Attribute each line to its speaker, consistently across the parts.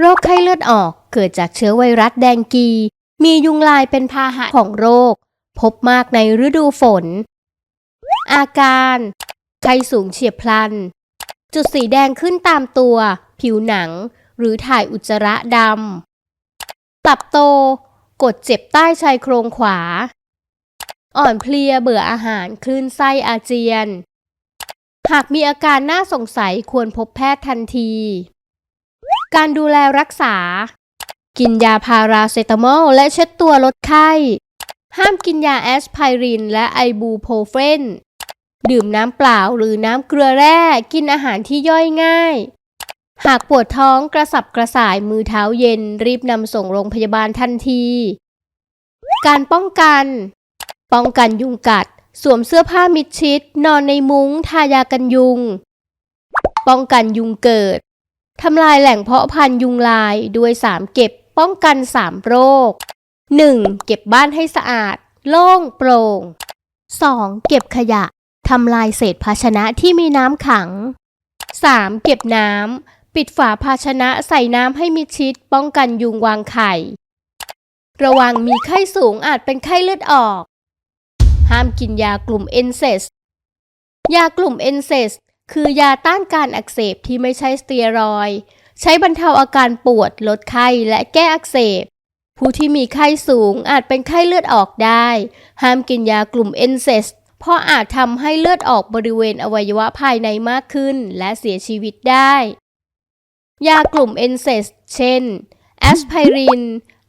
Speaker 1: โรคไข้เลือดออกเกิดจากเชื้อไวรัสแดงกี มียุงลายเป็นพาหะของโรค พบมากในฤดูฝน อาการ ไข้สูงเฉียบพลัน จุดสีแดงขึ้นตามตัว ผิวหนัง หรือถ่ายอุจจาระดำตับโต กดเจ็บใต้ชายโครงขวา อ่อนเพลียเบื่ออาหารคลื่นไส้อาเจียน หากมีอาการน่าสงสัยควรพบแพทย์ทันที การดูแลรักษา กินยาพาราเซตามอลและเช็ดตัวลดไข้ ห้ามกินยาแอสไพรินและไอบูโพรเฟน ดื่มน้ำเปล่าหรือน้ำเกลือแร่กินอาหารที่ย่อยง่าย หากปวดท้องกระสับกระส่ายมือเท้าเย็นรีบนำส่งโรงพยาบาลทันที การป้องกัน ป้องกันยุงกัด สวมเสื้อผ้ามิดชิด นอนในมุง้งทายากันยุง ป้องกันยุงเกิด ทำลายแหล่งเพาะพันธุ์ยุงลายด้วย 3 เก็บป้องกัน 3 โรค 1. เก็บบ้านให้สะอาด โล่งโปร่ง 2. เก็บขยะทำลายเศษภาชนะที่มีน้ำขัง 3. เก็บน้ำ ปิดฝาภาชนะใส่น้ำให้มิดชิด ป้องกันยุงวางไข่ ระวังมีไข้สูงอาจเป็นไข้เลือดออก ห้ามกินยากลุ่มเอนเซสยากลุ่มเอนเซส คือยาต้านการอักเสบที่ไม่ใช่สเตียรอยใช้บรรเทาอาการปวด ลดไข้และแก้อักเสบ ผู้ที่มีไข้สูงอาจเป็นไข้เลือดออกได้ ห้ามกินยากลุ่มเอนเซสเพราะอาจทำให้เลือดออกบริเวณอวัยวะภายในมากขึ้น และเสียชีวิตได้ ยากลุ่มเอนเซสเช่น แอสไพริน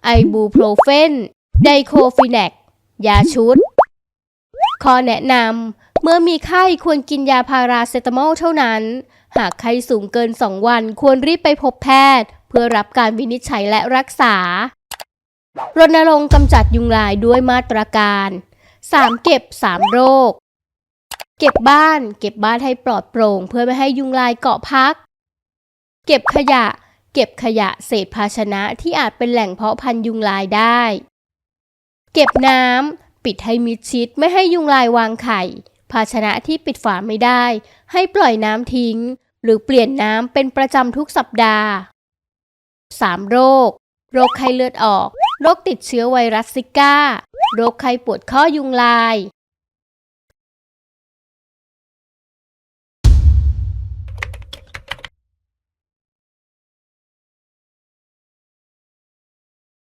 Speaker 1: ไอบูโพรเฟน ไดโคฟิแนก ยาชุด ข้อแนะนำ มื่อมีไข้ควรกินยาพาราเซตามอลเท่านั้น หากไข้สูงเกิน 2 วันควรรีบไปพบแพทย์ เพื่อรับการวินิจฉัยและรักษารณรงค์กำจัดยุงลายด้วยมาตรการ 3 เก็บ 3 โรค เก็บบ้าน เก็บบ้านให้ปลอดโปร่ง เพื่อไม่ให้ยุงลายเกาะพัก เก็บขยะ เก็บขยะเศษภาชนะที่อาจเป็นแหล่งเพาะพันยุงลายได้ เก็บน้ำ ปิดให้มิดชิดไม่ให้ยุงลายวางไข่ ภาชนะที่ปิดฝาไม่ได้ ให้ปล่อยน้ำทิ้ง หรือเปลี่ยนน้ำเป็นประจำทุกสัปดาห์ 3. โรค โรคไข้เลือดออก โรคติดเชื้อไวรัสซิก้า โรคไข้ปวดข้อยุงลาย